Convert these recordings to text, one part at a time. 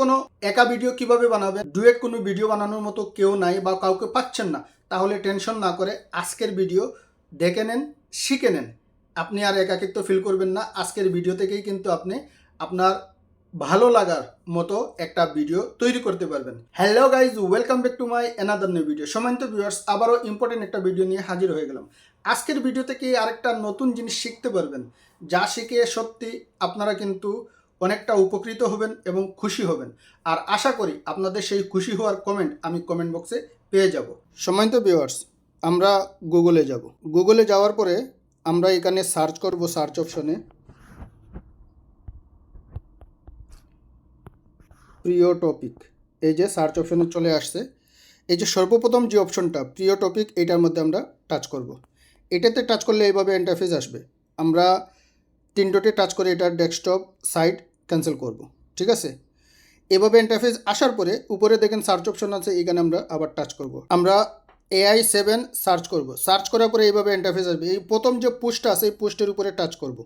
কোনো একা ভিডিও কীভাবে বানাবেন? ডুয়েট কোনো ভিডিও বানানোর মতো কেউ নাই বা কাউকে পাচ্ছেন না। তাহলে টেনশন না করে আজকের ভিডিও দেখে নেন, শিখে নেন। আপনি আর একাকিত্ব ফিল করবেন না। আজকের ভিডিও থেকেই কিন্তু আপনি আপনার ভালো লাগার মতো একটা ভিডিও তৈরি করতে পারবেন। Hello guys, welcome back to my another new video. সমান্ত viewers, আবারও ইম্পর্টেন্ট একটা ভিডিও নিয়ে হাজির হয়ে গেলাম। আজকের ভিডিও থেকে আরেকটা নতুন জিনিস শিখতে পারবেন। যা শিখে সত্যি আপনারা কিন্তু অনেকটা উপকৃত হবেন এবং খুশি হবেন। আর আশা করি আপনাদের সেই খুশি হওয়ার কমেন্ট আমি কমেন্ট বক্সে পেয়ে যাব। সমান্ত ভিউয়ার্স আমরা গুগলে যাব। গুগলে যাওয়ার পরে আমরা এখানে সার্চ করব সার্চ অপশনে প্রিয় টপিক এই যে সার্চ অপশনে চলে আসছে। এই যে সর্বপ্রথম যে অপশনটা প্রিয় টপিক এটার মধ্যে আমরা টাচ করব। এটাতে টাচ করলে এইভাবে ইন্টারফেস আসবে। আমরা তিন ডটে টাচ করে এটার ডেস্কটপ সাইট ক্যান্সেল করব, ঠিক আছে? এভাবে ইন্টারফেস আসার পরে উপরে দেখেন সার্চ অপশন আছে, এখানে আমরা আবার টাচ করব। আমরা এআই সেভেন সার্চ করব। সার্চ করার পরে এইভাবে ইন্টারফেস আসবে। এই প্রথম যে পোস্টটা আছে, এই পোস্টের উপরে টাচ করব।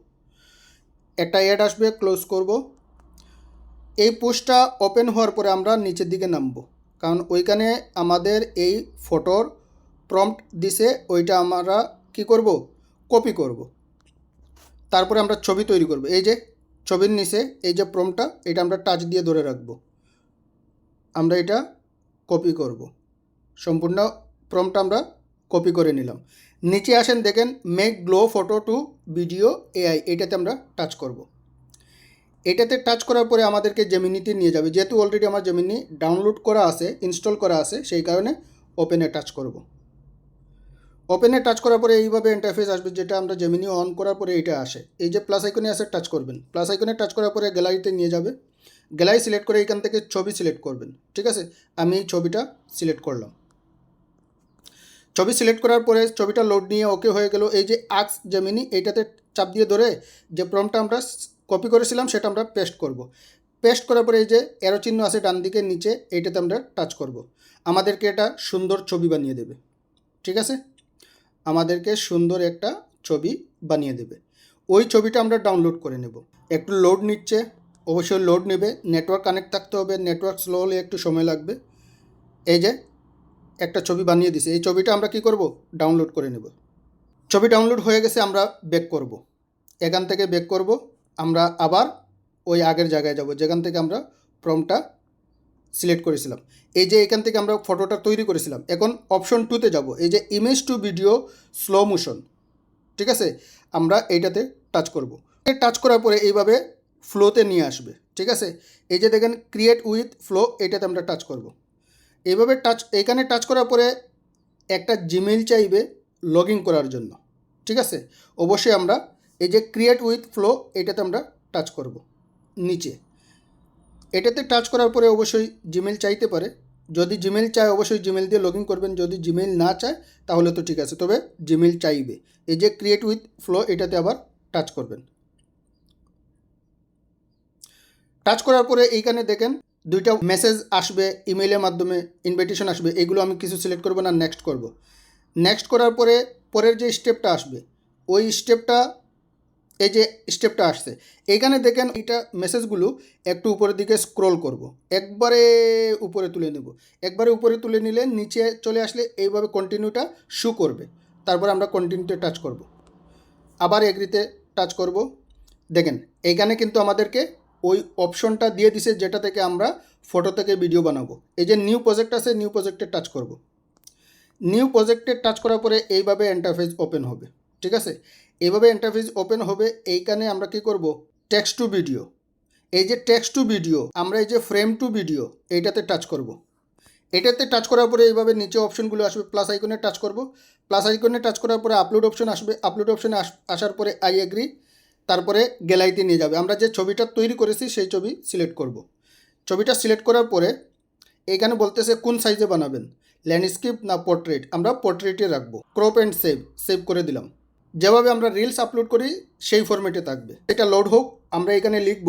একটা অ্যাড আসবে ক্লোজ করব। এই পোস্টটা ওপেন হওয়ার পরে আমরা নিচের দিকে নামবো। কারণ ওইখানে আমাদের এই ফটোর প্রম্পট দিছে, ওইটা আমরা কি করব? কপি করব। তারপরে আমরা ছবি তৈরি করব। এই যে ছবির নিচে এই যে প্রম্পটটা এটা আমরা টাচ দিয়ে ধরে রাখব। আমরা এটা কপি করব। সম্পূর্ণ প্রম্পটটা আমরা কপি করে নিলাম। নিচে আসেন দেখেন make glow photo to video AI এটাতে আমরা টাচ করব। এটাতে টাচ করার পরে আমাদেরকে জেমিনিতে নিয়ে যাবে। যেহেতু অলরেডি আমার জেমিনি ডাউনলোড করা আছে ইনস্টল করা আছে, সেই কারণে ওপেনে টাচ করব। ওপেনে টাচ করার পরে এইভাবে ইন্টারফেস আসবে, যেটা আমরা জেমিনি অন করার পরে এটা আসে। এই যে প্লাস আইকনে আসে টাচ করবেন। প্লাস আইকনে টাচ করার পরে গ্যালারিতে নিয়ে যাবে। গ্যালারি সিলেক্ট করে এখান থেকে ছবি সিলেক্ট করবেন। ঠিক আছে? আমি এই ছবিটা সিলেক্ট করলাম। ছবি সিলেক্ট করার পরে ছবিটা লোড নিয়ে ওকে হয়ে গেল। এই যে আক্স জেমিনি এইটাতে চাপ দিয়ে ধরে যে প্রমটা আমরা কপি করেছিলাম, সেটা আমরা পেস্ট করব। পেস্ট করার পরে এই যে এরো চিহ্ন আছে ডান দিকে নিচে, এইটাতে আমরা টাচ করব। আমাদেরকে এটা সুন্দর ছবি বানিয়ে দেবে। ঠিক আছে? আমাদেরকে সুন্দর একটা ছবি বানিয়ে দেবে। ওই ছবিটা আমরা ডাউনলোড করে নেব। একটু লোড নিচ্ছে, অবশ্যই লোড নেবে। নেটওয়ার্ক কানেক্ট থাকতে হবে নেটওয়ার্ক স্লো হলে একটু সময় লাগবে। এই যে, একটা ছবি বানিয়ে দিছে। এই ছবিটা আমরা কি করব? ডাউনলোড করে নেব। ছবি ডাউনলোড হয়ে গেছে, আমরা বেক করব। এখান থেকে বেক করব। আমরা আবার ওই আগের জায়গায় যাব, যেখান থেকে আমরা প্রমটা সিলেক্ট করেছিলাম। এই যে এখান থেকে আমরা ফটোটা তৈরি করেছিলাম। এখন অপশন টুতে যাব। এই যে image to video slow motion ঠিক আছে? আমরা এইটাতে টাচ করব। টাচ করার পরে এইভাবে ফ্লোতে নিয়ে আসবে, ঠিক আছে? এই যে দেখেন ক্রিয়েট উইথ ফ্লো এইটাতে আমরা টাচ করব। এইভাবে টাচ এইখানে টাচ করার পরে একটা জিমেইল চাইবে লগ করার জন্য, ঠিক আছে? অবশ্যই আমরা এই যে ক্রিয়েট উইথ ফ্লো এটাতে আমরা টাচ করব, নিচে। এটাতে টাচ করার পরে অবশ্যই জিমেল চাইতে পারে। যদি জিমেল চায়, অবশ্যই জিমেল দিয়ে লগ ইন করবেন। যদি জিমেল না চায়, তাহলে তো ঠিক আছে। তবে জিমেল চাইবে। এই যে ক্রিয়েট উইথ ফ্লো এটাতে আবার টাচ করবেন। টাচ করার পরে এইখানে দেখেন, দুইটা মেসেজ আসবে ইমেলের মাধ্যমে ইনভিটেশন আসবে। এগুলো আমি কিছু সিলেক্ট করব না নেক্সট করব। নেক্সট করার পরে, পরের যে স্টেপটা আসবে, ওই স্টেপটা এই যে স্টেপটা আসছে এইখানে দেখেন এইটা মেসেজগুলো একটু উপরের দিকে স্ক্রল করব। একবারে উপরে তুলে নেব একবারে উপরে তুলে নিলে নিচে চলে আসলে এইভাবে কন্টিনিউটা শু করবে তারপর আমরা কন্টিনিউতে টাচ করব। আবার এগ্রিতে টাচ করব দেখেন এইখানে কিন্তু আমাদেরকে ওই অপশনটা দিয়ে দিছে যেটা থেকে আমরা ফটো থেকে ভিডিও বানাবো এই যে নিউ প্রজেক্ট আছে নিউ প্রজেক্টে টাচ করব। নিউ প্রজেক্টে টাচ করার পরে এইভাবে ইন্টারফেস ওপেন হবে ঠিক আছে এইভাবে ইন্টারফেস ওপেন হবে, এইখানে আমরা কি করব? টেক্সট টু ভিডিও এই যে টেক্সট টু ভিডিও আমরা এই যে ফ্রেম টু ভিডিও এইটাতে টাচ করব। এটাতে টাচ করার পরে এইভাবে নিচে অপশনগুলো আসবে প্লাস আইকনে টাচ করব। প্লাস আইকনে টাচ করার পরে আপলোড অপশন আসবে আপলোড অপশনে আসার পরে আই এগ্রি তারপরে গ্যালারিতে নিয়ে যাবে। আমরা যে ছবিটা তৈরি করেছি, সেই ছবি সিলেক্ট করব। ছবিটা সিলেক্ট করার পরে এইখানে বলতেছে কোন সাইজে বানাবেন ল্যান্ডস্কেপ না পোর্ট্রেট আমরা পোর্ট্রেটে রাখব। ক্রপ অ্যান্ড সেভ সেভ করে দিলাম। যেভাবে আমরা রিলস আপলোড করি, সেই ফরম্যাটে থাকবে। এটা লোড হোক, আমরা এখানে লিখব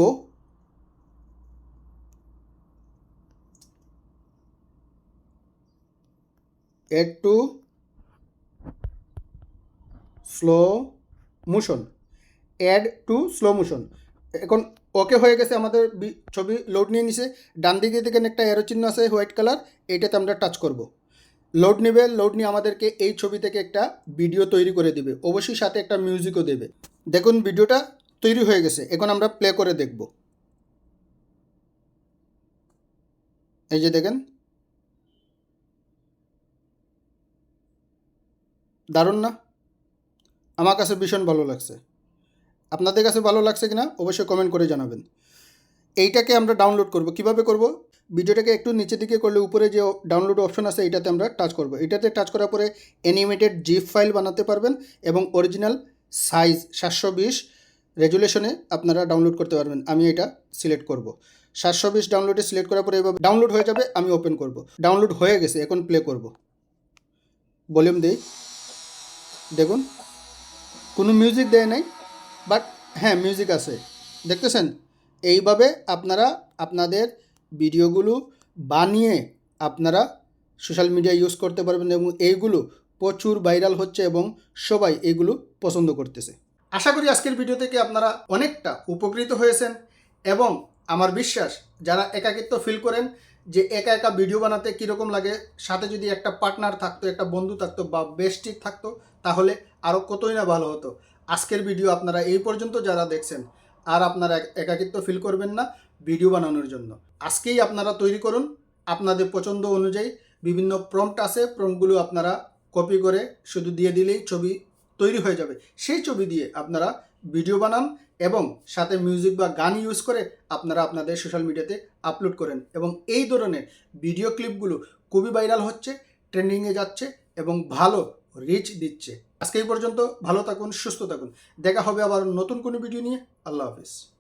add to slow motion add to slow motion এখন ওকে হয়ে গেছে আমাদের ছবি লোড নিয়ে নিছে। ডান দিকে দেখেন একটা অ্যারো চিহ্ন আছে হোয়াইট কালার এইটাতে আমরা টাচ করব। লোড নেবে, লোড নিয়ে আমাদেরকে এই ছবি থেকে একটা ভিডিও তৈরি করে দিবে। অবশ্যই সাথে একটা মিউজিকও দেবে। দেখুন, ভিডিওটা তৈরি হয়ে গেছে। এখন আমরা প্লে করে দেখব। এই যে দেখেন। দারুণ না? আমার কাছে ভীষণ ভালো লাগছে। আপনাদের কাছে ভালো লাগছে কিনা? অবশ্যই কমেন্ট করে জানাবেন। এইটাকে আমরা ডাউনলোড করব। কীভাবে করব? ভিডিওটাকে একটু নিচের দিকে করলে উপরে যে ডাউনলোড অপশন আছে, এটাতে আমরা টাচ করব। এটাতে টাচ করার পরে অ্যানিমেটেড জিপ ফাইল বানাতে পারবেন এবং অরিজিনাল সাইজ সাতশো বিশ রেজুলেশনে আপনারা ডাউনলোড করতে পারবেন। আমি এটা সিলেক্ট করব। সাতশো বিশ ডাউনলোডে সিলেক্ট করার পরে এভাবে ডাউনলোড হয়ে যাবে, আমি ওপেন করব। ডাউনলোড হয়ে গেছে, এখন প্লে করব। ভলিউম দিই। দেখুন, কোনো মিউজিক দেয় নাই বাট হ্যাঁ মিউজিক আছে। দেখতেছেন? এইভাবে আপনারা আপনাদের ভিডিওগুলো বানিয়ে আপনারা সোশ্যাল মিডিয়া ইউজ করতে পারবেন এবং এইগুলো প্রচুর ভাইরাল হচ্ছে এবং সবাই এইগুলো পছন্দ করতেছে। আশা করি আজকের ভিডিও থেকে আপনারা অনেকটা উপকৃত হয়েছেন এবং আমার বিশ্বাস যারা একাকিত্ব ফিল করেন যে একা একা ভিডিও বানাতে কীরকম লাগে, সাথে যদি একটা পার্টনার থাকতো, একটা বন্ধু থাকতো বা বেস্টিক থাকতো, তাহলে আরও কতই না ভালো হতো। আজকের ভিডিও আপনারা এই পর্যন্ত যারা দেখছেন আর আপনারা এক- একাকিত্ব ফিল করবেন না ভিডিও বানানোর জন্য। আজকেই আপনারা তৈরি করুন আপনাদের পছন্দ অনুযায়ী বিভিন্ন প্রম্পট আছে প্রম্পটগুলো আপনারা কপি করে শুধু দিয়ে দিলেই ছবি তৈরি হয়ে যাবে। সেই ছবি দিয়ে আপনারা ভিডিও বানান এবং সাথে মিউজিক বা গান ইউজ করে আপনারা আপনাদের সোশ্যাল মিডিয়াতে আপলোড করেন এবং এই ধরনের ভিডিও ক্লিপগুলো খুবই ভাইরাল হচ্ছে ট্রেন্ডিংয়ে যাচ্ছে এবং ভালো রিচ দিচ্ছে। আজকে এই পর্যন্ত ভালো থাকুন, সুস্থ থাকুন। দেখা হবে আবার নতুন কোনো ভিডিও নিয়ে। আল্লাহ হাফিজ।